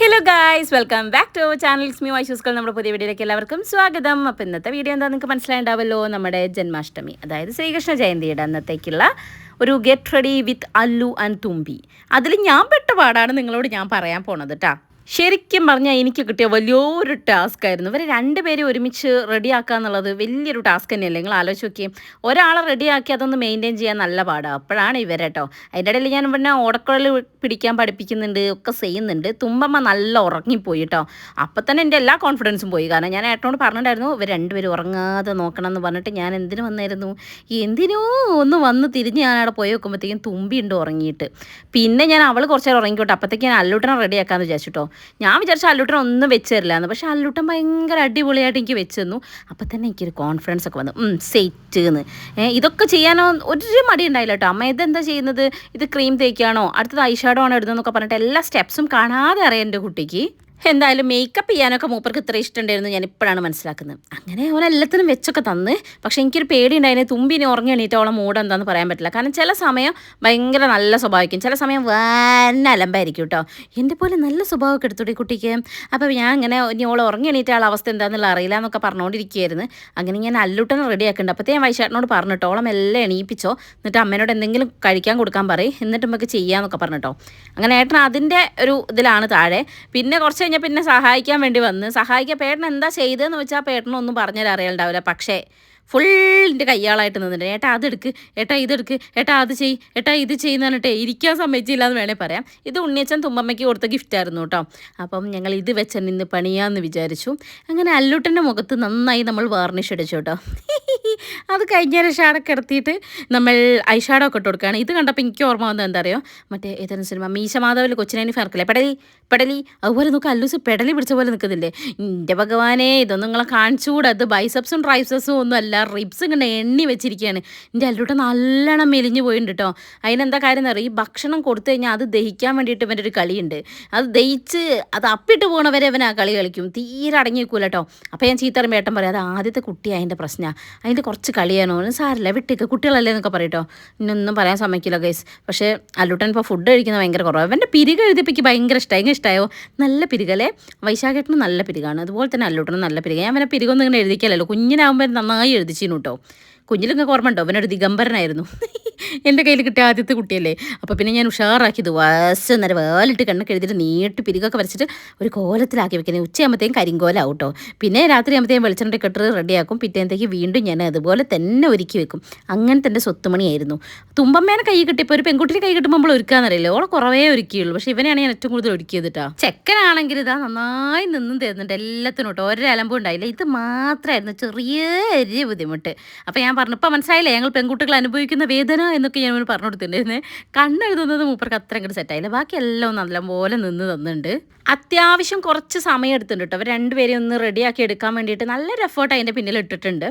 Hello guys welcome back to our channels mu ഐഷൂസ്കൾ നമ്മുടെ പുതിയ വീഡിയോയിലേക്ക് എല്ലാവർക്കും സ്വാഗതം. അപ്പോൾ ഇന്നത്തെ വീഡിയോ എന്താ നിങ്ങൾക്ക് മനസ്സിലായിണ്ടാവല്ലോ. നമ്മുടെ ജന്മാഷ്ടമി അതായത് ശ്രീകൃഷ്ണ ജയന്തിയുടെ അന്നത്തേക്കുള്ള ഒരു get ready with Allu and Thumbi. അതിൽ ഞാൻ പെട്ട പാടാണ് നിങ്ങളോട് ഞാൻ പറയാൻ പോണത് കേട്ടോ ശരിക്കും പറഞ്ഞാൽ എനിക്ക് കിട്ടിയ വലിയൊരു ടാസ്ക് ആയിരുന്നു. ഇവർ രണ്ടുപേരും ഒരുമിച്ച് റെഡിയാക്കുക എന്നുള്ളത് വലിയൊരു ടാസ്ക് തന്നെയല്ലേ? നിങ്ങൾ ആലോചിച്ച് നോക്കിയും. ഒരാളെ റെഡിയാക്കി അതൊന്ന് മെയിന്റെയിൻ ചെയ്യാൻ നല്ല പാടാണ് അപ്പോഴാണ് ഇവരെ കേട്ടോ അതിന്റെ ഇടയിൽ ഞാൻ പിന്നെ ഓടക്കുഴൽ പിടിക്കാൻ പഠിപ്പിക്കുന്നുണ്ട് ഒക്കെ ചെയ്യുന്നുണ്ട്. തുമ്പമ്മ നല്ല ഉറങ്ങിപ്പോയി കേട്ടോ അപ്പം തന്നെ എന്റെ എല്ലാ കോൺഫിഡൻസും പോയി. കാരണം ഞാൻ ഏട്ടനോട് പറഞ്ഞിട്ടുണ്ടായിരുന്നു ഇവർ രണ്ടുപേരും ഉറങ്ങാതെ നോക്കണം എന്ന് പറഞ്ഞിട്ട് ഞാൻ എന്തിനു വന്നായിരുന്നു? എന്തിനോ ഒന്ന് വന്ന് തിരിഞ്ഞ് ഞാൻ അവിടെ പോയി നോക്കുമ്പോഴത്തേക്കും തുമ്പി ഉണ്ട് ഉറങ്ങിയിട്ട്. പിന്നെ ഞാൻ അവൾ കുറച്ചേരം ഉറങ്ങിക്കോട്ടെ. അപ്പോഴത്തേക്ക് ഞാൻ അല്ലൂട്ടനെ റെഡിയാക്കാമെന്ന് വിചാരിച്ചിട്ടോ ഞാൻ വിചാരിച്ച അല്ലൂട്ടൻ ഒന്നും വെച്ച് തരില്ല എന്ന് പക്ഷേ അല്ലൂട്ടൻ ഭയങ്കര അടിപൊളിയായിട്ട് എനിക്ക് വെച്ച് തന്നു അപ്പം തന്നെ എനിക്കൊരു കോൺഫിഡൻസ് ഒക്കെ വന്നു. സെറ്റ് എന്ന് ഇതൊക്കെ ചെയ്യാനോ ഒരു മടി ഉണ്ടായില്ല കേട്ടോ അമ്മ ഇതെന്താ ചെയ്യുന്നത്? ഇത് ക്രീം തേക്കുകയാണോ അടുത്തത് ഐഷാഡോ ആണോ ഇടുന്നതെന്നൊക്കെ പറഞ്ഞിട്ട് എല്ലാ സ്റ്റെപ്സും കാണാതെ അറിയാം എന്റെ കുട്ടിക്ക്. എന്തായാലും മേക്കപ്പ് ചെയ്യാനൊക്കെ മൂപ്പർക്ക് ഇത്ര ഇഷ്ടമുണ്ടായിരുന്നു ഞാൻ ഇപ്പോഴാണ് മനസ്സിലാക്കുന്നത്. അങ്ങനെ അവൻ എല്ലാത്തിനും വെച്ചൊക്കെ തന്ന്. പക്ഷേ എനിക്കൊരു പേടി തുമ്പി ഇനി ഉറങ്ങി എണീറ്റ് അവളെ മൂഡ് എന്താണെന്ന് പറയാൻ പറ്റില്ല. കാരണം ചില സമയം ഭയങ്കര നല്ല സ്വഭാവിക്കും ചില സമയം വന്ന അലമ്പായിരിക്കും കേട്ടോ. എന്റെ പോലെ നല്ല സ്വഭാവമൊക്കെ എടുത്തോടി കുട്ടിക്ക്. അപ്പോൾ ഞാൻ അങ്ങനെ ഇനി ഓളെ ഉറങ്ങി എണീറ്റ ആൾ അവസ്ഥ എന്താണെന്നുള്ള അറിയില്ല എന്നൊക്കെ പറഞ്ഞുകൊണ്ടിരിക്കുകയായിരുന്നു അങ്ങനെ ഞാൻ അല്ലൂട്ടനെ റെഡി ആക്കുന്നുണ്ട് അപ്പോഴത്തേ ഞാൻ വൈശാട്ടിനോട് പറഞ്ഞിട്ടോ ഓളം എല്ലാം എണീപ്പിച്ചോ. എന്നിട്ട് അമ്മേനോട് എന്തെങ്കിലും കഴിക്കാൻ കൊടുക്കാൻ പറയും. എന്നിട്ട് നമുക്ക് ചെയ്യാമെന്നൊക്കെ പറഞ്ഞിട്ടോ അങ്ങനെ ഏട്ടൻ അതിന്റെ ഒരു ഇതിലാണ് താഴെ. പിന്നെ കുറച്ച് കഴിഞ്ഞാൽ പിന്നെ സഹായിക്കാൻ വേണ്ടി വന്ന്. സഹായിക്കാൻ പേട്ടൻ എന്താ ചെയ്തതെന്ന് വെച്ചാൽ പേട്ടനൊന്നും പറഞ്ഞുതരാൻ അറിയലുണ്ടാവില്ല പക്ഷേ ഫുൾ എന്റെ കയ്യാളായിട്ട് നിന്നിട്ട് ഏട്ടാ അതെടുക്ക്. ഏട്ടാ ഇതെടുക്ക്. ഏട്ടാ അത് ചെയ്. ഏട്ടാ ഇത് ചെയ്യുന്ന പറഞ്ഞിട്ട് ഇരിക്കാൻ സമ്മതിച്ചില്ല എന്ന് വേണേൽ പറയാം. ഇത് ഉണ്ണിയച്ചൻ തുമ്പമ്മയ്ക്ക് കൊടുത്ത ഗിഫ്റ്റ് ആയിരുന്നു കേട്ടോ. അപ്പം ഞങ്ങൾ ഇത് വെച്ച നിന്ന് പണിയാന്ന് വിചാരിച്ചു. അങ്ങനെ അല്ലുട്ടന്റെ മുഖത്ത് നന്നായി നമ്മൾ വാർണിഷ് അടിച്ചു കേട്ടോ. അത് കഴിഞ്ഞ ഷാഡൊക്കെ കിടത്തിയിട്ട് നമ്മൾ ഐഷാഡോ ഒക്കെ ഇട്ട് കൊടുക്കുകയാണ്. ഇത് കണ്ടപ്പോൾ എനിക്ക് ഓർമ്മ വന്നത് എന്താ അറിയോ? മറ്റേ ഏതൊരു സിനിമ മീശ മാധവിൽ കൊച്ചിനേനി ഫർക്കില്ലേ പെടലി പെടലി. അതുപോലെ നോക്കുക അല്ലൂസ് പെടലി പിടിച്ച പോലെ നിൽക്കുന്നില്ലേ? എന്റെ ഭഗവാനെ ഇതൊന്നും നിങ്ങളെ കാണിച്ചുകൂടാ. അത് ബൈസപ്സും ട്രൈസപ്സും ഒന്നും അല്ല റിബ്സ് ഇങ്ങനെ എണ്ണി വെച്ചിരിക്കുകയാണ് എന്റെ അല്ലൂട്ട നല്ലോണം മെലിഞ്ഞു പോയിട്ടുണ്ട് കേട്ടോ അതിനെന്താ കാര്യം എന്ന് പറയുക ഈ ഭക്ഷണം കൊടുത്തു കഴിഞ്ഞാൽ അത് ദഹിക്കാൻ വേണ്ടിയിട്ട് ഇവന്റെ ഒരു കളിയുണ്ട്. അത് ദഹിച്ച് അത് അപ്പിട്ട് പോകണവരെ അവൻ ആ കളി കളിക്കും. തീരെ അടങ്ങി വെക്കൂല കേട്ടോ അപ്പോൾ ഞാൻ ചീത്തറും ഏട്ടൻ പറയും അത് ആദ്യത്തെ കുട്ടി അതിന്റെ പ്രശ്നമാണ് അതിന്റെ കുറച്ച് കളിയാണോ? സാരില്ല വിട്ടേക്ക്. കുട്ടികളല്ലേ എന്നൊക്കെ പറയട്ടോ. ഇന്നൊന്നും പറയാൻ സമ്മതിക്കില്ല ഗൈസ് പക്ഷേ അല്ലൂട്ടൻ ഇപ്പോൾ ഫുഡ് കഴിക്കുന്നത് ഭയങ്കര കുറവാണ് അവന്റെ പിരിക എഴുതിയപ്പോൾ ഭയങ്കര ഇഷ്ടമായി ഇഷ്ടമായോ നല്ല പിരികലെ വൈശാഖേട്ടന് നല്ല പിരികാണ്. അതുപോലെ തന്നെ അല്ലൂട്ടനും നല്ല പിരിക. ഞാൻ അവനെ പിരികൊന്നും ഇങ്ങനെ എഴുതിക്കലല്ലോ. കുഞ്ഞിനാകുമ്പോൾ നന്നായി എഴുതിച്ചിരുന്നു കേട്ടോ കുഞ്ഞിലൊക്കെ ഓർമ്മ ഉണ്ടോ അവനൊരു ദിഗംബരനായിരുന്നു. എന്റെ കയ്യിൽ കിട്ടിയ ആദ്യത്തെ കുട്ടിയല്ലേ. അപ്പോൾ പിന്നെ ഞാൻ ഉഷാറാക്കിയത് വസ് നേരം വേലിട്ട് കണ്ണൊക്കെ എഴുതിയിട്ട് നീട്ട് പിരികൊക്കെ വരച്ചിട്ട് ഒരു കോലത്തിലാക്കി വെക്കുന്നത് ഉച്ചയാകുമ്പോഴത്തേക്കും കരിങ്കോലാവും കേട്ടോ പിന്നെ രാത്രി ആകുമ്പോഴത്തേക്കും വെളിച്ചെണ്ണ കെട്ടർ റെഡിയാക്കും. പിറ്റേന്നത്തേക്ക് വീണ്ടും ഞാൻ അതുപോലെ തന്നെ ഒരുക്കി വെക്കും. അങ്ങനത്തെ എന്റെ സ്വത്തുമണിയായിരുന്നു. തുമ്പമ്മേനെ കൈ കിട്ടിയപ്പോൾ ഒരു പെൺകുട്ടിനെ കൈ കിട്ടുമ്പോൾ നമ്മൾ ഒരുക്കാന്നറിയില്ലേ? ഓളെ കുറവേ ഒരുക്കിയുള്ളൂ. പക്ഷേ ഇവനെയാണ് ഞാൻ ഏറ്റവും കൂടുതൽ ഒരുക്കിയത് കേട്ടോ ചെക്കനാണെങ്കിൽ ഇതാ നന്നായി നിന്നും തരുന്നുണ്ട് എല്ലാത്തിനും കേട്ടോ ഒരലമ്പും ഉണ്ടായില്ല. ഇത് മാത്രമായിരുന്നു ചെറിയ ബുദ്ധിമുട്ട്. അപ്പോൾ ഞാൻ പറഞ്ഞു മനസ്സിലായില്ലേ? ഞങ്ങൾ പെൺകുട്ടികൾ അനുഭവിക്കുന്ന വേദന എന്നൊക്കെ ഞാൻ പറഞ്ഞു കൊടുത്തിട്ടുണ്ടായിരുന്നേ. കണ്ണെഴുതുന്നത് മൂപ്പർക്ക് അത്ര അങ്ങോട്ട് സെറ്റായില്ല ബാക്കി എല്ലാം നല്ലപോലെ നിന്ന് തന്നിട്ടുണ്ട്. അത്യാവശ്യം കുറച്ച് സമയം എടുത്തിട്ടുണ്ട് കേട്ടോ അവർ രണ്ടുപേരെയും ഒന്ന് റെഡിയാക്കി എടുക്കാൻ വേണ്ടിയിട്ട് നല്ലൊരു എഫേർട്ട് അതിന്റെ പിന്നിൽ ഇട്ടിട്ടുണ്ട്.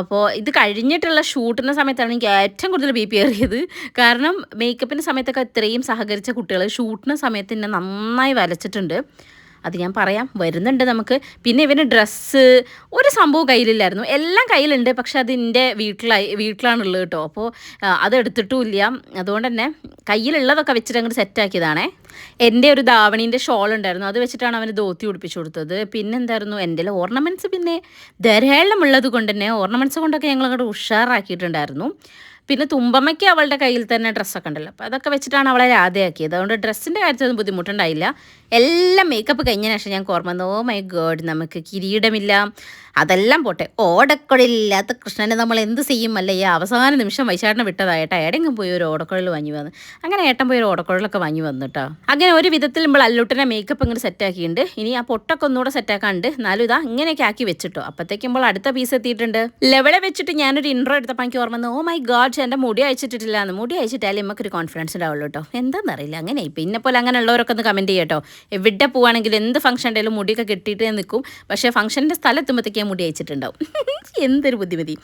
അപ്പോൾ ഇത് കഴിഞ്ഞിട്ടുള്ള ഷൂട്ടിന്റെ സമയത്താണ് എനിക്ക് ഏറ്റവും കൂടുതൽ ബി പി ഏറിയത്. കാരണം മേക്കപ്പിന്റെ സമയത്തൊക്കെ ഇത്രയും സഹകരിച്ച കുട്ടികൾ ഷൂട്ടിന് സമയത്ത് എന്നെ നന്നായി വരച്ചിട്ടുണ്ട്. അത് ഞാൻ പറയാം. വരുന്നുണ്ട് നമുക്ക്. പിന്നെ ഇവന് ഡ്രസ്സ് ഒരു സംഭവം കയ്യിലില്ലായിരുന്നു. എല്ലാം കയ്യിലുണ്ട്. പക്ഷെ അത് എന്റെ വീട്ടിലായി വീട്ടിലാണുള്ളത് കേട്ടോ. അപ്പോൾ അത് എടുത്തിട്ടുമില്ല. അതുകൊണ്ട് തന്നെ കയ്യിലുള്ളതൊക്കെ വെച്ചിട്ട് അങ്ങോട്ട് സെറ്റാക്കിയതാണേ എന്റെ ഒരു ധാവണീന്റെ ഷോൾ ഉണ്ടായിരുന്നു. അത് വെച്ചിട്ടാണ് അവന് ധോത്തി ഉടുപ്പിച്ചു കൊടുത്തത്. പിന്നെ എന്തായിരുന്നു? എന്റെ ഓർണമെന്റ്സ് പിന്നെ ധാരാളം ഉള്ളത് കൊണ്ട് തന്നെ ഓർണമെന്റ്സ് കൊണ്ടൊക്കെ ഞങ്ങളങ്ങോട്ട് ഉഷാറാക്കിയിട്ടുണ്ടായിരുന്നു. പിന്നെ തുമ്പമ്മയ്ക്ക് അവളുടെ കയ്യിൽ തന്നെ ഡ്രസ്സൊക്കെ ഉണ്ടല്ലോ. അപ്പോൾ അതൊക്കെ വെച്ചിട്ടാണ് അവളെ രാധയാക്കിയത്. അതുകൊണ്ട് ഡ്രസ്സിന്റെ കാര്യത്തിലൊന്നും ബുദ്ധിമുട്ടുണ്ടായില്ല. എല്ലാം മേക്കപ്പ് കഴിഞ്ഞ ശേഷം ഞാൻ ഓർമ്മ ഓ മൈ ഗോഡ് നമുക്ക് കിരീടമില്ല. അതെല്ലാം പോട്ടെ. ഓടക്കുഴലില്ലാത്ത കൃഷ്ണനെ നമ്മൾ എന്ത് ചെയ്യും? അല്ല? ഈ അവസാന നിമിഷം വൈശാട്ടിനെ വിട്ടതായിട്ട് ഏടെങ്കിലും പോയി ഒരു ഓടക്കുഴൽ വാങ്ങി വന്ന്. അങ്ങനെ ഏട്ടൻ പോയി ഒരു ഓടക്കുഴലൊക്കെ വാങ്ങി വന്നു കേട്ടോ അങ്ങനെ ഒരു വിധത്തിൽ നമ്മൾ അല്ലൂട്ടനെ മേക്കപ്പ് ഇങ്ങനെ സെറ്റാക്കിയിട്ടുണ്ട് ഇനി ആ പൊട്ടൊക്കെ ഒന്നുകൂടെ സെറ്റാക്കാണ്ട് എന്നാലും ഇതാ ഇങ്ങനെയൊക്കെ ആക്കി വെച്ചിട്ടോ. അപ്പോഴത്തേക്കുമ്പോൾ അടുത്ത പീസ് എത്തിയിട്ടുണ്ട്. ലെവലെ വെച്ചിട്ട് ഞാനൊരു ഇൻട്രോ എടുത്തപ്പോൾ എനിക്ക് ഓർമ്മ ഓ മൈ ഗാഡ് എന്റെ മുടി അയച്ചിട്ടിട്ടില്ല എന്ന്. മുടി അയച്ചിട്ടാലേ നമുക്കൊരു കോൺഫിഡൻസ് ഉണ്ടാവുള്ളൂ കേട്ടോ. എന്താണെന്നറിയില്ല അങ്ങനെ പിന്നെ പോലെ അങ്ങനെ ഉള്ളവരൊക്കെ ഒന്ന് കമന്റ് ചെയ്യട്ടോ എവിടെ പോവാണെങ്കിലും എന്ത് ഫംഗ്ഷൻ ഉണ്ടെങ്കിലും മുടിയൊക്കെ കിട്ടിയിട്ടേ നിൽക്കും. പക്ഷേ ഫംഗ്ഷന്റെ സ്ഥലത്തുമ്പോഴത്തേക്ക് മുടി അയച്ചിട്ടുണ്ടാവും എന്തൊരു ബുദ്ധിമതി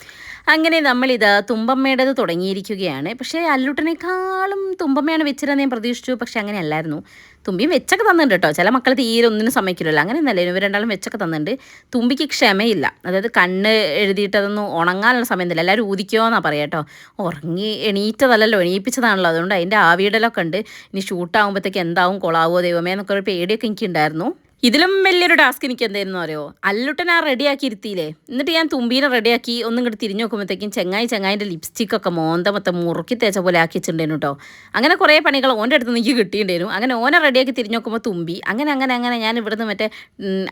അങ്ങനെ നമ്മളിത് തുമ്പമ്മയുടേത് തുടങ്ങിയിരിക്കുകയാണ്. പക്ഷേ അല്ലുട്ടനേക്കാളും തുമ്പമ്മയാണ് വെച്ചിരുന്നത് ഞാൻ പ്രതീക്ഷിച്ചു. പക്ഷേ അങ്ങനെ അല്ലായിരുന്നു തുമ്പിയും വെച്ചൊക്കെ തന്നിട്ടുണ്ട് കേട്ടോ ചില മക്കൾ തീരെ ഒന്നിനും സമ്മതിക്കില്ലല്ലോ. അങ്ങനെ ഒന്നല്ല ഇവർ രണ്ടാളും വെച്ചൊക്കെ തന്നിട്ടുണ്ട്. തുമ്പിക്ക് ക്ഷമയില്ല. അതായത് കണ്ണ് എഴുതിയിട്ടതൊന്നും ഉണങ്ങാനുള്ള സമയമൊന്നുമില്ല എല്ലാവരും ഊതിക്കോ എന്നാ പറയാം കേട്ടോ ഉറങ്ങി എണീറ്റതല്ലല്ലോ. എണീപ്പിച്ചതാണല്ലോ. അതുകൊണ്ട് അതിന്റെ ആവിയിടലൊക്കെ ഉണ്ട്. ഇനി ഷൂട്ടാകുമ്പോഴത്തേക്ക് എന്താവും കൊളാവോ ദൈവമേ എന്നൊക്കെ ഒരു പേടിയൊക്കെ എനിക്കുണ്ടായിരുന്നു. ഇതിലും വലിയൊരു ടാസ്ക് എനിക്ക് എന്തായിരുന്നു അറിയോ? അല്ലുട്ടൻ ആ റെഡിയാക്കി ഇരുത്തിയില്ലേ? എന്നിട്ട് ഞാൻ തുമ്പീനെ റെഡിയാക്കി ഒന്നും ഇങ്ങോട്ട് തിരിഞ്ഞു നോക്കുമ്പോഴത്തേക്കും ചെങ്ങായി ചെങ്ങായിന്റെ ലിപ്സ്റ്റിക്കൊക്കെ മോന്ത മൊത്തം മുറുക്കി തേച്ച പോലെ ആക്കി വെച്ചിട്ടുണ്ടായിരുന്നു കേട്ടോ അങ്ങനെ കുറേ പണികൾ ഓന്റെ അടുത്ത് എനിക്ക് കിട്ടിയിട്ടുണ്ടായിരുന്നു. അങ്ങനെ ഓനെ റെഡിയാക്കി തിരിഞ്ഞു നോക്കുമ്പോൾ തുമ്പി. അങ്ങനെ അങ്ങനെ അങ്ങനെ ഞാൻ ഇവിടുന്ന് മറ്റേ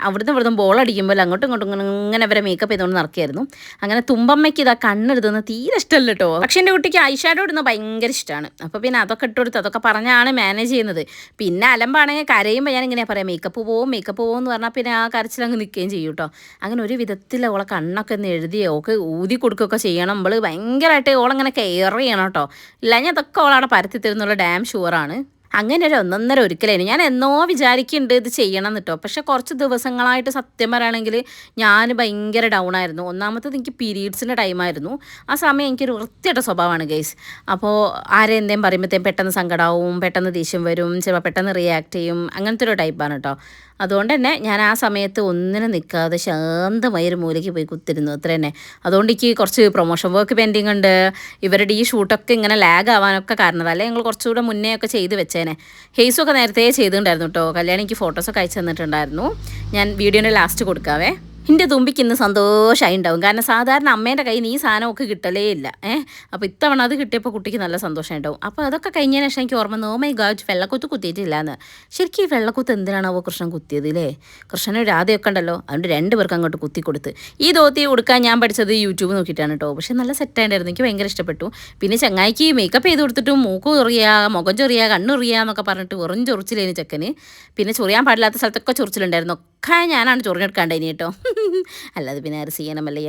അവിടുന്ന് ഇവിടുന്ന് ബോൾ അടിക്കുമ്പോൾ അങ്ങോട്ടും ഇങ്ങോട്ടും ഇങ്ങനെ വരെ മേക്കപ്പ് ചെയ്തുകൊണ്ട് നടക്കുകയായിരുന്നു. അങ്ങനെ തുമ്പമ്മയ്ക്ക് ഇതാ കണ്ണെടുത്തുന്നത് തീരെ ഇഷ്ടമല്ല കേട്ടോ പക്ഷേ എന്റെ കുട്ടിക്ക് ഐഷാഡോ ഇടുന്നത് ഭയങ്കര ഇഷ്ടമാണ്. അപ്പോൾ പിന്നെ അതൊക്കെ ഇട്ടുകൊടുത്ത് അതൊക്കെ പറഞ്ഞാണ് മാനേജ് ചെയ്യുന്നത്. പിന്നെ അലമ്പാണെങ്കിൽ കരയുമ്പോൾ ഞാൻ ഇങ്ങനെ പറയാം മേക്കപ്പ് പോവും മേക്കപ്പ് പോകുമെന്ന് പറഞ്ഞാൽ പിന്നെ ആ കരച്ചിലങ്ങ് നിൽക്കുകയും ചെയ്യും കേട്ടോ അങ്ങനെ ഒരു വിധത്തിൽ ഓളെ കണ്ണൊക്കെ ഒന്ന് എഴുതി ഓക്ക് ഊതി കൊടുക്കുകയൊക്കെ ചെയ്യണം. നമ്മൾ ഭയങ്കരമായിട്ട് ഓളങ്ങനെ കെയർ ചെയ്യണം കേട്ടോ ഇല്ല ഞാൻ അതൊക്കെ ഓളവിടെ പരത്തി തരുന്നുള്ള ഡാം ഷുവറാണ് അങ്ങനെ ഒരു ഒന്നൊന്നര ഒരിക്കലേനു ഞാൻ എന്നോ വിചാരിക്കുന്നുണ്ട് ഇത് ചെയ്യണം കേട്ടോ പക്ഷെ കുറച്ച് ദിവസങ്ങളായിട്ട് സത്യം പറയുകയാണെങ്കിൽ ഞാൻ ഭയങ്കര ഡൗൺ ആയിരുന്നു. ഒന്നാമത്തത് എനിക്ക് പീരീഡ്സിന്റെ ടൈമായിരുന്നു ആ സമയം എനിക്കൊരു വൃത്തിയുടെ സ്വഭാവമാണ് ഗൈസ് അപ്പോൾ ആരെന്തേം പറയുമ്പോഴത്തേക്കും പെട്ടെന്ന് സങ്കടമാവും പെട്ടെന്ന് ദേഷ്യം വരും ചിലപ്പോൾ പെട്ടെന്ന് റിയാക്ട് ചെയ്യും. അങ്ങനത്തെ ഒരു ടൈപ്പാണ് കേട്ടോ അതുകൊണ്ട് തന്നെ ഞാൻ ആ സമയത്ത് ഒന്നിനും നിൽക്കാതെ ശാന്തമായി ഒരു മൂലയ്ക്ക് പോയി കുത്തിരുന്നു. അത്ര തന്നെ. അതുകൊണ്ട് എനിക്ക് കുറച്ച് പ്രൊമോഷൻ വർക്ക് പെൻഡിങ് ഉണ്ട്. ഇവരുടെ ഈ ഷൂട്ടൊക്കെ ഇങ്ങനെ ലാഗ് ആവാനൊക്കെ കാരണം അല്ലെങ്കിൽ ഞങ്ങൾ കുറച്ചുകൂടെ മുന്നേ ഒക്കെ ചെയ്ത് വെച്ചേനെ. ഹെയ്സൊക്കെ നേരത്തെ ചെയ്തിട്ടുണ്ടായിരുന്നു കേട്ടോ. കല്യാണം എനിക്ക് ഫോട്ടോസൊക്കെ അയച്ചു തന്നിട്ടുണ്ടായിരുന്നു. ഞാൻ വീഡിയോന്റെ ലാസ്റ്റ് കൊടുക്കാവേ. എന്റെ തുമ്പിക്ക് ഇന്ന് സന്തോഷമായി ഉണ്ടാവും. കാരണം സാധാരണ അമ്മേന്റെ കയ്യിൽ നിന്ന് ഈ സാധനമൊക്കെ കിട്ടലേ ഇല്ല. ഏഹ് അപ്പോൾ ഇത്തവണ അത് കിട്ടിയപ്പോൾ കുട്ടിക്ക് നല്ല സന്തോഷം ഉണ്ടാവും. അപ്പോൾ അതൊക്കെ കഴിഞ്ഞതിന് ശേഷം എനിക്ക് ഓർമ്മ ഓ മൈ ഗാഡ് വെള്ളക്കുത്ത് കുത്തിയിട്ടില്ല എന്ന് ശരിക്കും ഈ വെള്ളക്കുത്ത് എന്തിനാണാവോ കൃഷ്ണൻ കുത്തിയത് ഇല്ലേ? കൃഷ്ണന് രാധയൊക്കെ ഉണ്ടല്ലോ അതുകൊണ്ട് രണ്ട് പേർക്ക് അങ്ങോട്ട് കുത്തി കൊടുത്ത്. ഈ ധോത്തി ഉടുക്കാൻ ഞാൻ പഠിച്ചത് യൂട്യൂബ് നോക്കിയിട്ടാണ് കേട്ടോ. പക്ഷേ നല്ല സെറ്റായിട്ടായിരുന്നു എനിക്ക് ഭയങ്കര ഇഷ്ടപ്പെട്ടു. പിന്നെ ചങ്ങായിക്ക് മേക്കപ്പ് ചെയ്ത് കൊടുത്തിട്ടും മൂക്ക് ചൊറിയുക മുഖം ചൊറിയുക കണ്ണുറിയുക എന്നൊക്കെ പറഞ്ഞിട്ട് വെറും ചൊറിച്ചിലേന് ചെക്കന്. പിന്നെ ചൊറിയാൻ പാടില്ലാത്ത സ്ഥലത്തൊക്കെ ചൊറിച്ചിലുണ്ടായിരുന്നു. ഒക്കെ ഞാനാണ് ചൊറിഞ്ഞെടുക്കാണ്ടായിനി കേട്ടോ. അല്ലാതെ പിന്നെ ആര് ചെയ്യണമല്ലേ.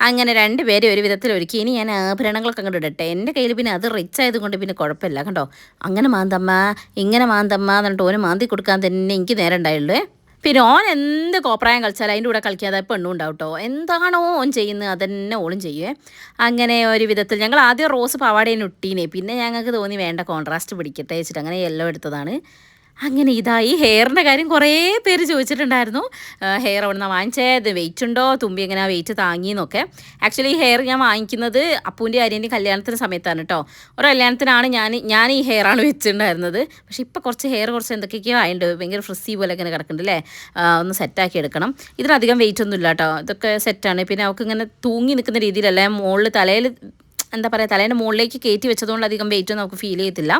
അങ്ങനെ രണ്ടുപേരും ഒരു വിധത്തിൽ ഒരുക്കി. ഇനി ഞാൻ ആഭരണങ്ങളൊക്കെ അങ്ങോട്ട് ഇടട്ടെ. എന്റെ കയ്യിൽ പിന്നെ അത് റിച്ച് ആയതുകൊണ്ട് പിന്നെ കുഴപ്പമില്ല കണ്ടോ. അങ്ങനെ മാന്തമ്മ ഇങ്ങനെ മാന്തമ്മ എന്നിട്ട് ഓന് മാന്തി കൊടുക്കാൻ തന്നെ എനിക്ക് നേരം ഉണ്ടായുള്ളൂ. പിന്നെ ഓൻ എന്ത് കോപ്രായം കളിച്ചാലും അതിന്റെ കൂടെ കളിക്കാതെ പെണ്ണും ഉണ്ടാവും കേട്ടോ. എന്താണോ ഓൻ ചെയ്യുന്നത് അതന്നെ ഓളും ചെയ്യുവേ അങ്ങനെ ഒരു വിധത്തിൽ ഞങ്ങൾ ആദ്യം റോസ് പാവാടേനെ ഇട്ടീനെ. പിന്നെ ഞങ്ങൾക്ക് തോന്നി വേണ്ട കോൺട്രാസ്റ്റ് പിടിക്കട്ടെ വെച്ചിട്ട് അങ്ങനെ യെല്ലോ എടുത്തതാണ്. അങ്ങനെ ഇതായി ഹെയറിന്റെ കാര്യം കുറേ പേര് ചോദിച്ചിട്ടുണ്ടായിരുന്നു. ഹെയർ അവിടെ നിന്ന് വാങ്ങിച്ചത് വെയിറ്റ് ഉണ്ടോ? തുമ്പി എങ്ങനെ വെയിറ്റ് താങ്ങിയെന്നൊക്കെ. ആക്ച്വലി ഈ ഹെയർ ഞാൻ വാങ്ങിക്കുന്നത് അപ്പൂന്റെ ആര്യന്റെ കല്യാണത്തിന് സമയത്താണ് കേട്ടോ ഒരു കല്യാണത്തിനാണ് ഞാൻ ഞാൻ ഈ ഹെയറാണ് വെച്ചിട്ടുണ്ടായിരുന്നത്. പക്ഷേ ഇപ്പോൾ കുറച്ച് ഹെയർ കുറച്ച് എന്തൊക്കെയൊക്കെയോ ആയിട്ടുണ്ട് ഭയങ്കര ഫ്രിസ്സി പോലെ ഇങ്ങനെ കിടക്കുന്നുണ്ട് അല്ലേ ഒന്ന് സെറ്റാക്കി എടുക്കണം. ഇതിനധികം വെയിറ്റ് ഒന്നും ഇല്ല കേട്ടോ ഇതൊക്കെ സെറ്റാണ് പിന്നെ അവൾക്ക് ഇങ്ങനെ തൂങ്ങി നിൽക്കുന്ന രീതിയിലല്ലേ മുകളിൽ തലയിൽ എന്താ പറയുക തലേന്റെ മുകളിലേക്ക് കയറ്റി വെച്ചതുകൊണ്ട് അധികം വെയിറ്റ് നമുക്ക് ഫീൽ ചെയ്യത്തില്ല.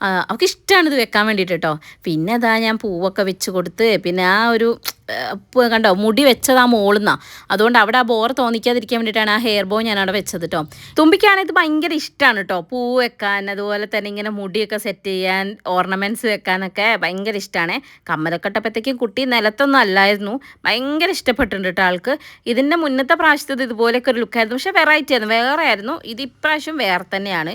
അവൾക്ക് ഇഷ്ടമാണ് ഇത് വെക്കാൻ വേണ്ടിയിട്ട് കേട്ടോ പിന്നെ അതാ ഞാൻ പൂവൊക്കെ വെച്ച് കൊടുത്ത് പിന്നെ ആ ഒരു കണ്ടോ മുടി വെച്ചതാ മോളുന്നാ. അതുകൊണ്ട് അവിടെ ആ ബോർ തോന്നിക്കാതിരിക്കാൻ വേണ്ടിയിട്ടാണ് ആ ഹെയർ ബോ ഞാൻ അവിടെ വെച്ചത് കേട്ടോ തുമ്പിക്കാണെങ്കിൽ ഇത് ഭയങ്കര ഇഷ്ടമാണ് കേട്ടോ പൂ വെക്കാൻ അതുപോലെ തന്നെ ഇങ്ങനെ മുടിയൊക്കെ സെറ്റ് ചെയ്യാൻ ഓർണമെന്റ്സ് വെക്കാനൊക്കെ ഭയങ്കര ഇഷ്ടമാണ് കമ്മലൊക്കെ ഇട്ടപ്പോഴത്തേക്കും കുട്ടി നിലത്തൊന്നും അല്ലായിരുന്നു. ഭയങ്കര ഇഷ്ടപ്പെട്ടിട്ടുണ്ട് കേട്ടോ ആൾക്ക്. ഇതിന്റെ മുന്നത്തെ പ്രാവശ്യത്തത് ഇതുപോലെയൊക്കെ ഒരു ലുക്കായിരുന്നു പക്ഷേ വെറൈറ്റി ആയിരുന്നു. വേറെ ആയിരുന്നു. ഇത് ഇപ്രാവശ്യം വേറെ തന്നെയാണ്.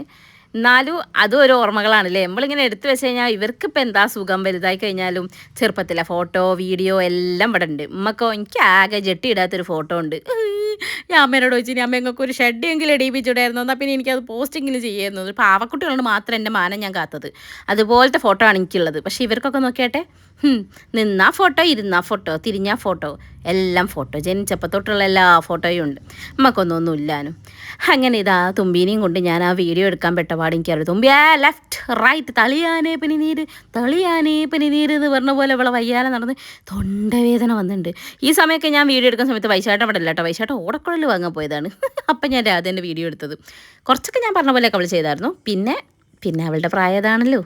എന്നാലും അതും ഒരു ഓർമ്മകളാണല്ലേ? നമ്മളിങ്ങനെ എടുത്തു വെച്ച് കഴിഞ്ഞാൽ ഇവർക്ക് എന്താ സുഖം? വലുതായി കഴിഞ്ഞാലും ചെറുപ്പത്തിലെ ഫോട്ടോ വീഡിയോ എല്ലാം ഇവിടെ ഉണ്ട്. ഉമ്മക്കോ എനിക്ക് ആകെ ജെട്ടി ഇടാത്തൊരു ഫോട്ടോ ഉണ്ട്. ഞാൻ അമ്മേനോട് ചോദിച്ചു ഞാൻ അമ്മ നിങ്ങൾക്ക് ഒരു ഷെഡെങ്കിലും ഇടീപ്പിച്ചിടായിരുന്നു എന്നാൽ പിന്നെ എനിക്കത് പോസ്റ്റിങ്ങിൽ ചെയ്യായിരുന്നു. ഒരു പാവക്കുട്ടികളോട് മാത്രം എന്റെ മാനം ഞാൻ കാത്തത്. അതുപോലത്തെ ഫോട്ടോ ആണ് എനിക്കുള്ളത്. പക്ഷേ ഇവർക്കൊക്കെ നോക്കിയാട്ടെ നിന്നാ ഫോട്ടോ ഇരുന്നാ ഫോട്ടോ തിരിഞ്ഞാ ഫോട്ടോ എല്ലാം ഫോട്ടോ. ജനിച്ചപ്പോൾ തൊട്ടുള്ള എല്ലാ ഫോട്ടോയും ഉണ്ട്. നമുക്കൊന്നൊന്നും ഇല്ലാനും അങ്ങനെ ഇതാ തുമ്പീനെയും കൊണ്ട് ഞാൻ ആ വീഡിയോ എടുക്കാൻ പെട്ടപാട് എനിക്കറിയാം തുമ്പിയാ ലെഫ്റ്റ് റൈറ്റ് തളിയാനേ പനി നീര് തളിയാനേ പനി നീര് എന്ന് പറഞ്ഞ പോലെ ഇവിടെ വയ്യാതെ നടന്ന് തൊണ്ടവേദന വന്നിട്ടുണ്ട് ഈ സമയമൊക്കെ ഞാൻ വീഡിയോ എടുക്കുന്ന സമയത്ത് വൈശാട്ടം അവിടെ അല്ല കേട്ടോ. വൈശാട്ടം ഓടക്കുഴൽ വാങ്ങാൻ പോയതാണ്. അപ്പം ഞാൻ രാധേന്റെ വീഡിയോ എടുത്തത്. കുറച്ചൊക്കെ ഞാൻ പറഞ്ഞ പോലെയൊക്കെ അവൾ ചെയ്തായിരുന്നു. പിന്നെ പിന്നെ അവളുടെ പ്രായതാണല്ലോ.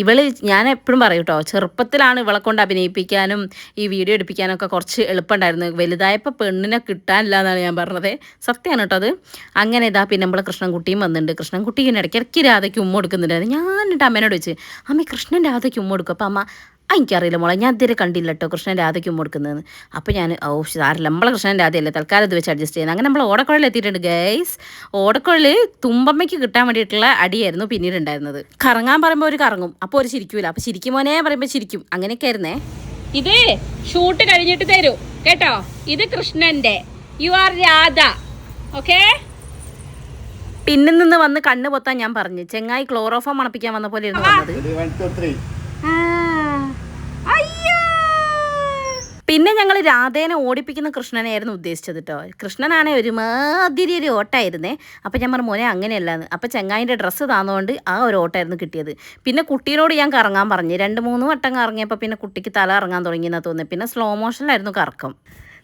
ഇവൾ ഞാൻ എപ്പോഴും പറയും കേട്ടോ ചെറുപ്പത്തിലാണ് ഇവളെ കൊണ്ട് അഭിനയിപ്പിക്കാനും ഈ വീഡിയോ എടുപ്പിക്കാനൊക്കെ കുറച്ച് എളുപ്പമുണ്ടായിരുന്നു. വലുതായപ്പോൾ പെണ്ണിനെ കിട്ടാനില്ല എന്നാണ് ഞാൻ പറഞ്ഞത്. സത്യമാണ് കേട്ടോ അത്. അങ്ങനെ ഇതാ പിന്നെ നമ്മളെ കൃഷ്ണൻകുട്ടിയും വന്നിട്ടുണ്ട് കൃഷ്ണൻകുട്ടി ഇങ്ങനെ ഇടയ്ക്ക് ഇടയ്ക്ക് രാധയ്ക്ക് ഉമ്മ കൊടുക്കുന്നുണ്ടായിരുന്നു. ഞാൻ എന്നിട്ട് അമ്മേനോട് വെച്ച് അമ്മ കൃഷ്ണൻ രാധയ്ക്ക് ഉമ്മ കൊടുക്കും. അപ്പം അമ്മ എനിക്കറിയില്ല മോളെ. ഞാൻ ഇതുവരെ കണ്ടില്ല കേട്ടോ കൃഷ്ണൻ രാധയ്ക്ക് ഉമ്മ കൊടുക്കുന്നതെന്ന്. അപ്പോൾ ഞാൻ ഓ സാറില്ല നമ്മളെ കൃഷ്ണൻ രാധയല്ലേ? തൽക്കാലം ഇത് വെച്ച് അഡ്ജസ്റ്റ് ചെയ്യുന്നത് അങ്ങനെ നമ്മൾ ഓടക്കുഴൽ എത്തിയിട്ടുണ്ട് ഗൈസ് ഓടക്കുഴൽ തുമ്പമ്മയ്ക്ക് കിട്ടാൻ വേണ്ടിയിട്ടുള്ള അടിയായിരുന്നു പിന്നീട് ഉണ്ടായിരുന്നത്. കറങ്ങാൻ പറയുമ്പോൾ ഒരു കറങ്ങും. അപ്പോൾ ഒരു ചിരിക്കൂല. അപ്പോൾ ചിരിക്കുമോനെ പറയുമ്പോൾ ചിരിക്കും. അങ്ങനെയൊക്കെ ആയിരുന്നേ. ഇത് ഷൂട്ട് കഴിഞ്ഞിട്ട് തരൂ. കേട്ടോ? ഇത് കൃഷ്ണന്റെ. You are Radha. ഓക്കേ പിന്നിൽ നിന്ന് വന്ന് കണ്ണ് പൊത്താൻ ഞാൻ പറഞ്ഞു. ചെങ്ങായി ക്ലോറോഫോം മണപ്പിക്കാൻ വന്ന പോലെ ഇരുന്നു വന്നത്. പിന്നെ ഞങ്ങൾ രാധേനെ ഓടിപ്പിക്കുന്ന കൃഷ്ണനെയായിരുന്നു ഉദ്ദേശിച്ചത് കേട്ടോ കൃഷ്ണനാണെ ഒരുമാതിരി ഒരു ഓട്ടായിരുന്നേ. അപ്പം ഞാൻ പറഞ്ഞു മോനെ അങ്ങനെയല്ലാന്ന്. അപ്പം ചെങ്ങായിന്റെ ഡ്രസ്സ് താന്നുകൊണ്ട് ആ ഒരു ഓട്ടായിരുന്നു കിട്ടിയത്. പിന്നെ കുട്ടീനോട് ഞാൻ കറങ്ങാൻ പറഞ്ഞു. രണ്ട് മൂന്ന് വട്ടം കറങ്ങിയപ്പോൾ പിന്നെ കുട്ടിക്ക് തല ഇറങ്ങാൻ തുടങ്ങിയെന്നാണ് തോന്നുന്നത് പിന്നെ സ്ലോ മോഷനിലായിരുന്നു കറക്കം.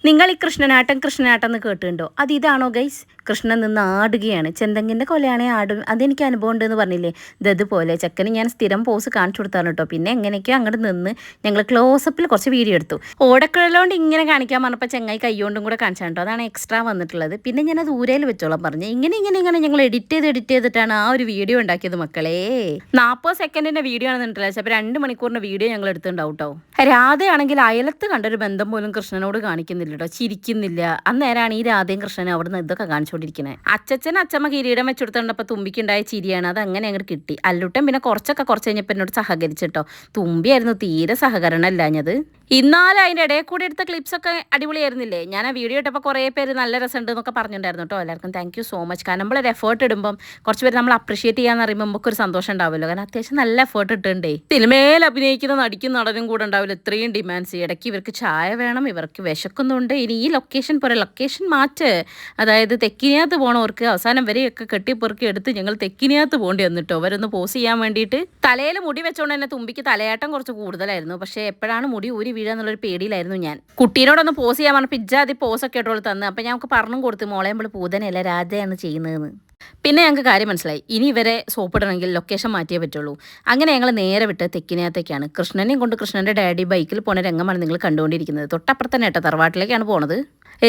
നിങ്ങൾ ഈ കൃഷ്ണനാട്ടം കൃഷ്ണനാട്ടം എന്ന് കേട്ടിട്ടുണ്ടോ? അത് ഇതാണോ ഗൈസ് കൃഷ്ണൻ നിന്ന് ആടുകയാണ്. ചെന്തെങ്കിന്റെ കൊലയാണെ ആടും അതെനിക്ക് അനുഭവം ഉണ്ടെന്ന് പറഞ്ഞില്ലേ? ഇത് ഇതുപോലെ ചെക്കന് ഞാൻ സ്ഥിരം പോസ് കാണിച്ചു കൊടുത്താണ് കേട്ടോ. പിന്നെ എങ്ങനെയൊക്കെയോ അങ്ങോട്ട് നിന്ന് ഞങ്ങൾ ക്ലോസപ്പിൽ കുറച്ച് വീഡിയോ എടുത്തു. ഓടക്കുഴലോണ്ട് ഇങ്ങനെ കാണിക്കാൻ പറഞ്ഞപ്പോൾ ചെങ്ങായി കൈകൊണ്ടും കൂടെ കാണിച്ചാൽ കേട്ടോ. അതാണ് എക്സ്ട്രാ വന്നിട്ടുള്ളത്. പിന്നെ ഞാൻ അത് ഊരയിൽ വെച്ചോളാം പറഞ്ഞു. ഇങ്ങനെ ഇങ്ങനെ ഇങ്ങനെ ഞങ്ങൾ എഡിറ്റ് ചെയ്ത് എഡിറ്റ് ചെയ്തിട്ടാണ് ആ ഒരു വീഡിയോ ഉണ്ടാക്കിയത് മക്കളെ. നാൽപ്പത് സെക്കൻഡിന്റെ വീഡിയോ ആണെന്നിട്ടില്ല ചിലപ്പോൾ രണ്ട് മണിക്കൂറിന്റെ വീഡിയോ ഞങ്ങൾ എടുത്തിട്ടുണ്ടാവും കേട്ടോ. രാധയാണെങ്കിൽ അയലത്ത് കണ്ടൊരു ബന്ധം പോലും കൃഷ്ണനോട് കാണിക്കുന്നില്ല. കേട്ടോ ചിരിക്കുന്നില്ല. അന്നേരമാണ് ഈ രാധയും കൃഷ്ണനും അവിടെ നിന്ന് ഇതൊക്കെ കാണിച്ചുകൊണ്ടിരിക്കുന്നത് അച്ഛൻ അച്ഛമ്മ കിരീടം വെച്ചെടുത്തോണ്ടപ്പോൾ തുമ്പിക്കുണ്ടായ ചിരിയാണ്. അത് അങ്ങനെ അങ്ങോട്ട് കിട്ടി. അല്ലുട്ടൻ പിന്നെ കുറച്ചൊക്കെ കുറച്ച് കഴിഞ്ഞപ്പോൾ എന്നോട് സഹകരിച്ചിട്ടോ. തുമ്പിയായിരുന്നു തീരെ സഹകരണം അല്ലാഞ്ഞത് ഇന്നാലും അതിന്റെ ഇടയിൽ കൂടി എടുത്ത ക്ലിപ്സ് ഒക്കെ അടിപൊളിയായിരുന്നില്ലേ? ഞാൻ ആ വീഡിയോ ഇട്ടപ്പോൾ കുറേ പേര് നല്ല രസമുണ്ട് എന്നൊക്കെ പറഞ്ഞിട്ടുണ്ടായിരുന്നു കേട്ടോ എല്ലാവർക്കും താങ്ക് യു സോ മച്ച് കാരണം നമ്മളൊരു എഫേർട്ട് ഇടുമ്പം കുറച്ച് പേര് നമ്മൾ അപ്രിഷിയേറ്റ് ചെയ്യാന്ന് പറയുമ്പോൾ നമുക്കൊരു സന്തോഷം ഉണ്ടാവുമല്ലോ. കാരണം അത്യാവശ്യം നല്ല എഫേർട്ട് ഇട്ടുണ്ടേ സിനിമയിൽ അഭിനയിക്കുന്ന നടിക്കും നടനും കൂടെ ഉണ്ടാവില്ല. ഇത്രയും ഡിമാൻഡ്സ് ഇടയ്ക്ക് ഇവർക്ക് ചായ വേണം ഇവർക്ക് വിശക്കുന്നുണ്ട്. ഇനി ഈ ലൊക്കേഷൻ പോലെ ലൊക്കേഷൻ മാറ്റ്. അതായത് തെക്കിനകത്ത് പോണവർക്ക് അവസാനം വരെയൊക്കെ കെട്ടിപ്പൊറുക്കി എടുത്ത് ഞങ്ങൾ തെക്കിനകത്ത് പോകേണ്ടി വന്നിട്ടോ അവരൊന്ന് പോസ് ചെയ്യാൻ വേണ്ടിയിട്ട് തലയിൽ മുടി വെച്ചോണ്ട് തന്നെ തുമ്പിക്ക് തലയാട്ടം കുറച്ച് കൂടുതലായിരുന്നു. പക്ഷേ എപ്പോഴാണ് മുടി ഊരി വീഴുക എന്നുള്ളൊരു പേടിയിലായിരുന്നു ഞാൻ. കുട്ടീനോടൊന്ന് പോസ് ചെയ്യാൻ അതി അത് പോസൊക്കെ ഇട്ടോളൂ തന്നു. അപ്പം ഞങ്ങൾക്ക് പറഞ്ഞു കൊടുത്തു മോളെ നമ്മൾ പൂതനയല്ല രാജയാണ് ചെയ്യുന്നതെന്ന്. പിന്നെ ഞങ്ങൾക്ക് കാര്യം മനസ്സിലായി. ഇനി ഇവരെ സോപ്പിടണമെങ്കിൽ ലൊക്കേഷൻ മാറ്റിയേ പറ്റുള്ളൂ. അങ്ങനെ ഞങ്ങൾ നേരെ വിട്ട് തെക്കിനകത്തേക്കാണ്. കൃഷ്ണനെയും കൊണ്ട് കൃഷ്ണന്റെ ഡാഡി ബൈക്കിൽ പോണ രംഗമാണ് നിങ്ങൾ കണ്ടുകൊണ്ടിരിക്കുന്നത്. തൊട്ടപ്പുറത്ത് തന്നെ കേട്ടോ തറവാട്ടിലേക്കാണ് പോണത്.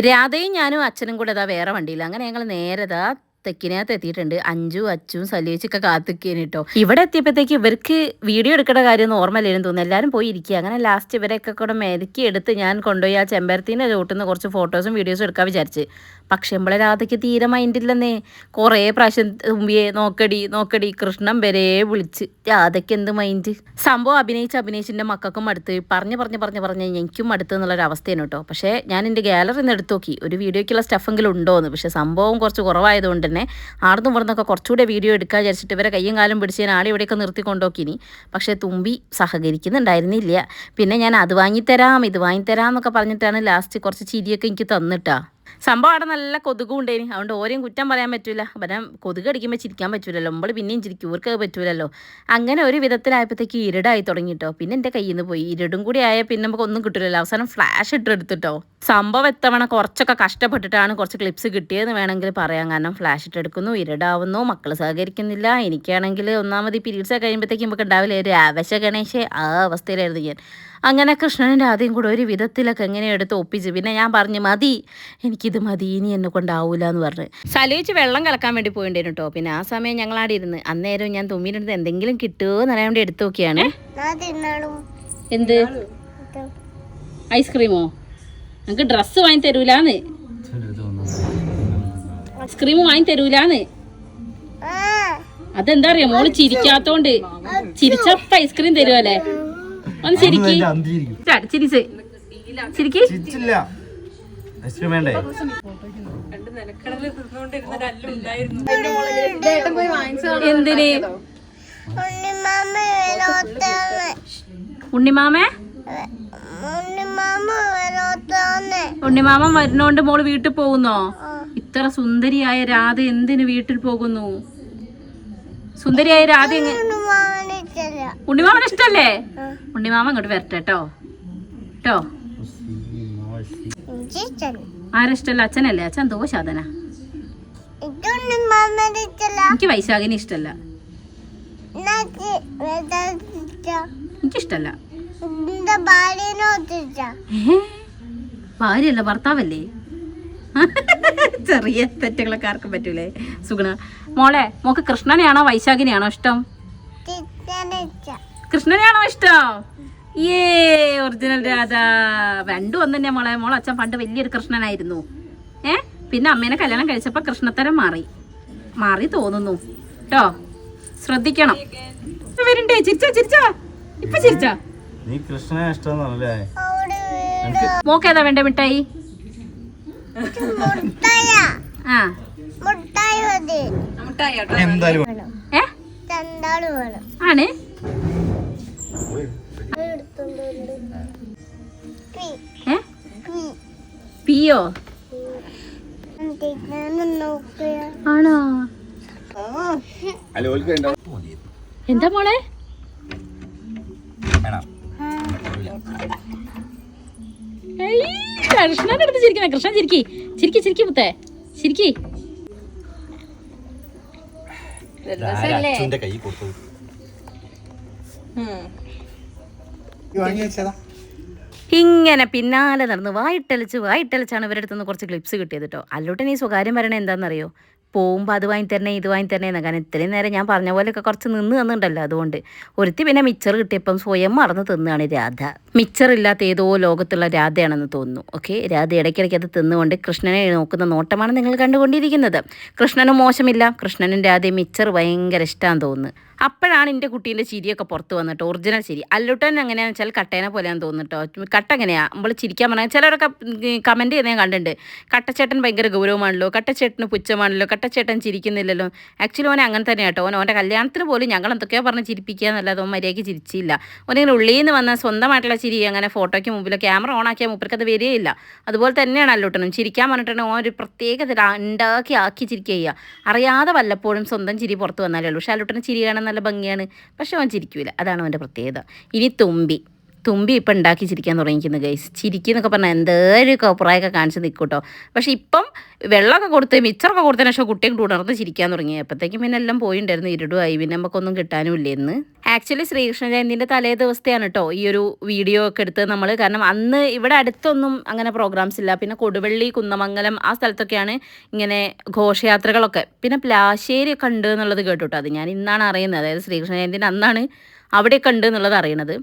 രാധയും ഞാനും അച്ഛനും കൂടെ ഇതാ വേറെ വണ്ടിയിൽ അങ്ങനെ ഞങ്ങൾ നേരെ ഇതാ തെക്കിനകത്ത് എത്തിയിട്ടുണ്ട്. അഞ്ചു അച്ചും സലിയച്ചൊക്കെ കാത്തിക്കേന് കേട്ടോ ഇവിടെ എത്തിയപ്പോഴത്തേക്ക് ഇവർക്ക് വീഡിയോ എടുക്കേണ്ട കാര്യം ഓർമ്മയില്ലായിരുന്നു തോന്നുന്നു. എല്ലാവരും പോയി ഇരിക്കുക. അങ്ങനെ ലാസ്റ്റ് ഇവരൊക്കെ കൂടെ മെരുക്കി എടുത്ത് ഞാൻ കൊണ്ടുപോയി ആ ചെമ്പരത്തിന്റെ നിന്ന് കുറച്ച് ഫോട്ടോസും വീഡിയോസും എടുക്കാൻ വിചാരിച്ച്. പക്ഷേ നമ്മളെ രാധയ്ക്ക് തീരെ മൈൻഡില്ലെന്നേ കുറേ പ്രാവശ്യം തുമ്പിയെ നോക്കടി നോക്കടി കൃഷ്ണൻ വരെ വിളിച്ച്. രാധയ്ക്ക് എന്ത് മൈൻഡ് സംഭവം അഭിനയിച്ച് അഭിനയിച്ചിന്റെ മക്കൾക്കും അടുത്ത്. പറഞ്ഞ് പറഞ്ഞ് പറഞ്ഞ് പറഞ്ഞ് എനിക്കും അടുത്ത് എന്നുള്ളൊരു അവസ്ഥയാണ് കേട്ടോ പക്ഷേ ഞാൻ എന്റെ ഗാലറിന്ന് എടുത്ത് നോക്കി. ഒരു വീഡിയോയ്ക്കുള്ള സ്റ്റഫെങ്കിലും ഉണ്ടോ എന്ന് പക്ഷേ സംഭവം കുറച്ച് കുറവായതുകൊണ്ട് തന്നെ ആർന്നും ഇവിടുന്നൊക്കെ കുറച്ചുകൂടെ വീഡിയോ എടുക്കാൻ വിചാരിച്ചിട്ട് ഇവരെ കയ്യും കാലം പിടിച്ച് ഞാൻ ആടെ ഇവിടെയൊക്കെ നിർത്തി കൊണ്ടുപോക്കിനി പക്ഷേ തുമ്പി സഹകരിക്കുന്നുണ്ടായിരുന്നില്ല. പിന്നെ ഞാൻ അത് വാങ്ങിത്തരാം ഇത് വാങ്ങിത്തരാം എന്നൊക്കെ പറഞ്ഞിട്ടാണ് ലാസ്റ്റ് കുറച്ച് ചിരിയൊക്കെ എനിക്ക് തന്നിട്ടാ. സംഭവം അവിടെ നല്ല കൊതുകും ഉണ്ടേനി അതുകൊണ്ട് ഓരെയും കുറ്റം പറയാൻ പറ്റൂല. പിന്നെ കൊതുക് അടിക്കുമ്പോൾ ചിരിക്കാൻ പറ്റൂലല്ലോ. നമ്മൾ പിന്നെയും ചിരിക്കും. ഇവർക്ക് പറ്റൂലല്ലോ. അങ്ങനെ ഒരു വിധത്തിലായപ്പോഴത്തേക്ക് ഇരുടായി തുടങ്ങിട്ടോ. പിന്നെ എന്റെ കയ്യിൽ നിന്ന് പോയി. ഇരുടും കൂടി ആയ പിന്നെ നമുക്ക് ഒന്നും കിട്ടില്ലല്ലോ അവസാനം ഫ്ലാഷ് ഇട്ട് എടുത്തിട്ടോ. സംഭവം എത്തവണ കുറച്ചൊക്കെ കഷ്ടപ്പെട്ടിട്ടാണ് കുറച്ച് ക്ലിപ്സ് കിട്ടിയതെന്ന് വേണമെങ്കിൽ പറയാം. കാരണം ഫ്ലാഷ് ഇട്ട് എടുക്കുന്നു ഇരുടാവുന്നു മക്കൾ സഹകരിക്കുന്നില്ല. എനിക്കാണെങ്കിൽ ഒന്നാമത് പീരീഡ്സ് കഴിയുമ്പോഴത്തേക്കും നമുക്ക് ഉണ്ടാവില്ല ഒരു ആവശ്യ ഗണേശ. ആ അവസ്ഥയിലായിരുന്നു ഞാൻ. അങ്ങനെ കൃഷ്ണനും രാധയും കൂടെ ഒരു വിധത്തിലൊക്കെ എങ്ങനെ എടുത്ത് ഒപ്പിച്ച്. പിന്നെ ഞാൻ പറഞ്ഞു മതി എനിക്കിത് മതി ഇനി എന്നെ കൊണ്ടാവൂല എന്ന് പറഞ്ഞു. സലോചിച്ച് വെള്ളം കലക്കാൻ വേണ്ടി പോയിണ്ടായിരുന്നു കേട്ടോ പിന്നെ ആ സമയം ഞങ്ങളാടെ ഇരുന്ന് അന്നേരം ഞാൻ തുമ്മിരുന്നത് എന്തെങ്കിലും കിട്ടുമോ എന്ന് അറിയാൻ വേണ്ടി എടുത്തു നോക്കിയാണ്. എന്ത്? ഐസ്ക്രീമോ? നമുക്ക് ഡ്രസ്സ് വാങ്ങി തരൂലാന്ന്. ഐസ്ക്രീം വാങ്ങി തരൂലാന്ന്. അതെന്താ അറിയോ? മോൾ ചിരിക്കാത്തോണ്ട്. ചിരിച്ചപ്പ ഐസ്ക്രീം തരുമല്ലേ ഒന്ന് ശരിക്കും. വേണ്ടേ? എന്തിന്? ഉണ്ണിമാമേ? ഉണ്ണിമാമൻ വരുന്നോണ്ട് മോൾ വീട്ടിൽ പോകുന്നോ? ഇത്ര സുന്ദരിയായ രാധ എന്തിന് വീട്ടിൽ പോകുന്നു? സുന്ദരിയായ രാധ എങ്ങ- ഉണ്ണിമാമൻ ഇഷ്ടല്ലേ? ഉണ്ണിമാമൻ ഇങ്ങോട്ട് വരട്ടെ കേട്ടോ. കേട്ടോ? ആരിഷ്ടല്ല? അച്ഛനല്ലേ? അച്ഛൻ എന്തോ ശാധന എനിക്ക് വൈശാഖിനെ ഇഷ്ടല്ല. എനിക്കിഷ്ടല്ല. ഭാര്യല്ല ഭാര്യയല്ല ഭർത്താവല്ലേ? ചെറിയ തെറ്റുകളൊക്കെ ആർക്കും പറ്റൂലേ? സുഗുണ. മോളെ മോക്ക് കൃഷ്ണനെയാണോ വൈശാഖിനെയാണോ ഇഷ്ടം? കൃഷ്ണനെയാണോ ഇഷ്ടം? ഏ ഒറിജിനൽ രാധ. രണ്ടും ഒന്ന് തന്നെ മോളെ. മോളെ അച്ഛൻ പണ്ട് വലിയൊരു കൃഷ്ണനായിരുന്നു. ഏ? പിന്നെ അമ്മേനെ കല്യാണം കഴിച്ചപ്പോ കൃഷ്ണത്തരം മാറി. മാറി തോന്നുന്നു. കേട്ടോ ശ്രദ്ധിക്കണം. വരണ്ടേ? ചിരിച്ചാ ചിരിച്ചാ? ഇപ്പൊ ചിരിച്ചാ? നീ കൃഷ്ണനെ ഇഷ്ടം മോക്ക് മോക്കേതാ വേണ്ട മിഠായി? ആ. ആണ്. പിയോ? ആണോ? എന്താ? മോളെ? കൃഷ്ണന്റെ അടുത്ത് ചിരിക്കുന്ന കൃഷ്ണൻ ചിരിക്കി. ചിരിക്കി ചിരിക്കി മുത്തേ ചിരിക്കി. കൈ കൊടുത്തു ഇങ്ങനെ പിന്നാലെ നടന്ന് വായിട്ടലിച്ച് വായിട്ടലിച്ചാണ് ഇവരുടെ അടുത്ത് നിന്ന് കുറച്ച് ക്ലിപ്സ് കിട്ടിയത് കേട്ടോ അല്ലോട്ടൻ ഈ സ്വകാര്യം വരണേ എന്താണെന്നറിയോ പോകുമ്പോൾ അത് വാങ്ങി തരണേ ഇത് വാങ്ങി തരണേ എന്ന്. കാരണം ഇത്രയും നേരം ഞാൻ പറഞ്ഞ പോലെയൊക്കെ കുറച്ച് നിന്ന് തന്നിട്ടുണ്ടല്ലോ അതുകൊണ്ട്. ഒരുത്തി പിന്നെ മിച്ചർ കിട്ടിയപ്പം സ്വയം മറന്ന് തിന്നാണ് രാധ. മിച്ചർ ഇല്ലാത്ത ഏതോ ലോകത്തുള്ള രാധയാണെന്ന് തോന്നുന്നു. ഓക്കെ രാധ ഇടയ്ക്കിടയ്ക്ക് അത് തിന്നുകൊണ്ട് കൃഷ്ണനെ നോക്കുന്ന നോട്ടമാണ് നിങ്ങൾ കണ്ടുകൊണ്ടിരിക്കുന്നത്. കൃഷ്ണനും മോശമില്ല. കൃഷ്ണനും രാധയും മിച്ചർ ഭയങ്കര ഇഷ്ടമാണെന്ന് തോന്നുന്നു. അപ്പോഴാണ് എന്റെ കുട്ടീന്റെ ചിരിയൊക്കെ പുറത്ത് വന്നിട്ട് ഒറിജിനൽ ചിരി. അല്ലുട്ടൻ എങ്ങനെയാണെന്ന് വെച്ചാൽ കട്ടേനെ പോലെയാണെന്ന് തോന്നുന്നുട്ടോ. കട്ട എങ്ങനെയാണ് നമ്മൾ ചിരിക്കാൻ പറഞ്ഞാൽ ചിലരൊക്കെ കമന്റ് ചെയ്യുന്ന ഞാൻ കണ്ടിട്ടുണ്ട്. കട്ടച്ചേട്ടൻ ഭയങ്കര ഗൗരവമാണല്ലോ കട്ടച്ചേട്ടന് പുച്ഛമാണല്ലോ കട്ടച്ചേട്ടൻ ചിരിക്കുന്നില്ലല്ലോ. ആക്ച്വലി ഓനെ അങ്ങനെ തന്നെ കേട്ടോ ഓൻ ഓന്റെ കല്യാണത്തിന് പോലും ഞങ്ങൾ എന്തൊക്കെയോ പറഞ്ഞ് ചിരിപ്പിക്കുക എന്നല്ലാതെ ഓൻ മര്യാദയ്ക്ക് ചിരിച്ചില്ല. ഓനിങ്ങനെ ഉള്ളിൽ നിന്ന് വന്ന സ്വന്തമായിട്ടുള്ള ചിരി അങ്ങനെ ഫോട്ടോയ്ക്ക് മുമ്പിൽ ക്യാമറ ഓൺ ആക്കിയാൽ മൂപ്പർക്ക് അത് വരികയില്ല. അതുപോലെ തന്നെയാണ് അല്ലുട്ടനും. ചിരിക്കാൻ പറഞ്ഞിട്ടുണ്ടെങ്കിൽ ഓൻ ഒരു പ്രത്യേകത ഉണ്ടാക്കി ആക്കി ചിരിക്കുക അറിയാതെ വല്ലപ്പോഴും സ്വന്തം ചിരി പുറത്ത് വന്നാലേ ഉള്ളൂ. പക്ഷേ അല്ലുട്ടന് ചിരി കാണാൻ നല്ല ഭംഗിയാണ്. പക്ഷെ അവൻ ചിരിക്കൂല. അതാണ് അവന്റെ പ്രത്യേകത. ഇനി തുമ്പി. തുമ്പി ഇപ്പം ഉണ്ടാക്കി ചിരിക്കാൻ തുടങ്ങിയിരിക്കുന്നു ഗൈസ് ചിരിക്കുന്നൊക്കെ പറഞ്ഞാൽ എന്തേലും കോപ്പറായൊക്കെ കാണിച്ച് നിൽക്കൂട്ടോ. പക്ഷെ ഇപ്പം വെള്ളമൊക്കെ കൊടുത്ത് മിച്ചറൊക്കെ കൊടുത്തതിന് പക്ഷേ കുട്ടിയും കൂടെ ഉണർന്ന് ചിരിക്കാൻ തുടങ്ങി. അപ്പോഴത്തേക്കും പിന്നെ എല്ലാം പോയിണ്ടായിരുന്നു ഇരുടുമായി. പിന്നെ നമുക്കൊന്നും കിട്ടാനും ഇല്ലെന്ന് ആക്ച്വലി ശ്രീകൃഷ്ണ ജയന്തിന്റെ തലേ ദിവസത്തെയാണ് കേട്ടോ ഈ ഒരു വീഡിയോ ഒക്കെ എടുത്ത് നമ്മൾ കാരണം അന്ന് ഇവിടെ അടുത്തൊന്നും അങ്ങനെ പ്രോഗ്രാംസ് ഇല്ല. പിന്നെ കൊടുവള്ളി കുന്നമംഗലം ആ സ്ഥലത്തൊക്കെയാണ് ഇങ്ങനെ ഘോഷയാത്രകളൊക്കെ. പിന്നെ പ്ലാശ്ശേരി ഒക്കെ ഉണ്ട് എന്നുള്ളത് കേട്ടോ അത്. ഞാൻ ഇന്നാണ് അറിയുന്നത്. അതായത് ശ്രീകൃഷ്ണ ജയന്തിന്റെ അന്നാണ് അവിടെയൊക്കെ ഉണ്ട് എന്നുള്ളത് അറിയണത്.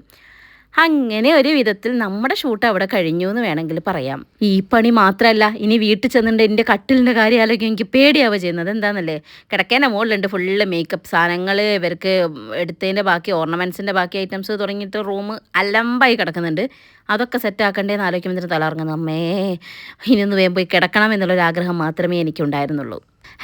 അങ്ങനെ ഒരു വിധത്തിൽ നമ്മുടെ ഷൂട്ട് അവിടെ കഴിഞ്ഞു എന്ന് വേണമെങ്കിൽ പറയാം. ഈ പണി മാത്രമല്ല ഇനി വീട്ടിൽ ചെന്നിട്ട് എന്റെ കട്ടിലിന്റെ കാര്യം ആലോചിക്കും എനിക്ക് പേടിയാവുക ചെയ്യുന്നത് എന്താണെന്നല്ലേ കിടക്കേന്റെ മുകളിലുണ്ട് ഫുള്ള് മേക്കപ്പ് സാധനങ്ങൾ ഇവർക്ക് എടുത്തതിന്റെ ബാക്കി ഓർണമെന്റ്സിന്റെ ബാക്കി ഐറ്റംസ് തുടങ്ങിയിട്ട് റൂം അലമ്പായി കിടക്കുന്നുണ്ട്. അതൊക്കെ സെറ്റ് ആക്കണ്ടേന്ന് ആലോചിക്കുമ്പോൾ ഇതിന് തലറങ്ങുന്നു അമ്മേ ഇനിയൊന്ന് വേഗം പോയി കിടക്കണം എന്നുള്ളൊരു ആഗ്രഹം മാത്രമേ എനിക്കുണ്ടായിരുന്നുള്ളൂ.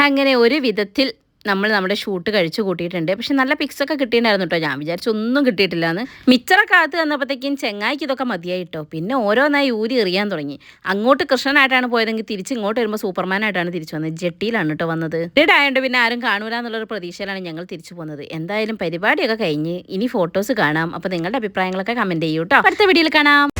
അങ്ങനെ ഒരു വിധത്തിൽ നമ്മൾ നമ്മുടെ ഷൂട്ട് കഴിച്ചു കൂട്ടിയിട്ടുണ്ട്. പക്ഷെ നല്ല പിക്സ് ഒക്കെ കിട്ടിയിട്ടുണ്ടായിരുന്നു കേട്ടോ ഞാൻ വിചാരിച്ചു ഒന്നും കിട്ടിയിട്ടില്ല എന്ന് മിച്ചറൊക്കെ അകത്ത് വന്നപ്പോഴത്തേക്കും ചെങ്ങായിക്ക് ഇതൊക്കെ മതിയായിട്ടോ പിന്നെ ഓരോന്നായി ഊരി എറിയാൻ തുടങ്ങി. അങ്ങോട്ട് കൃഷ്ണനായിട്ടാണ് പോയതെങ്കിൽ തിരിച്ച് ഇങ്ങോട്ട് വരുമ്പോൾ സൂപ്പർമാനായിട്ടാണ് തിരിച്ചു വന്നത്. ജെട്ടിയിലാണ് കേട്ടോ വന്നത്. ഡേഡ് ആയതുകൊണ്ട് പിന്നെ ആരും കാണൂല എന്നുള്ളൊരു പ്രതീക്ഷയിലാണ് ഞങ്ങൾ തിരിച്ചു പോകുന്നത് എന്തായാലും പരിപാടിയൊക്കെ കഴിഞ്ഞ് ഇനി ഫോട്ടോസ് കാണാം. അപ്പോൾ നിങ്ങളുടെ അഭിപ്രായങ്ങളൊക്കെ കമന്റ് ചെയ്യൂ കേട്ടോ അടുത്ത വീഡിയോയിൽ കാണാം.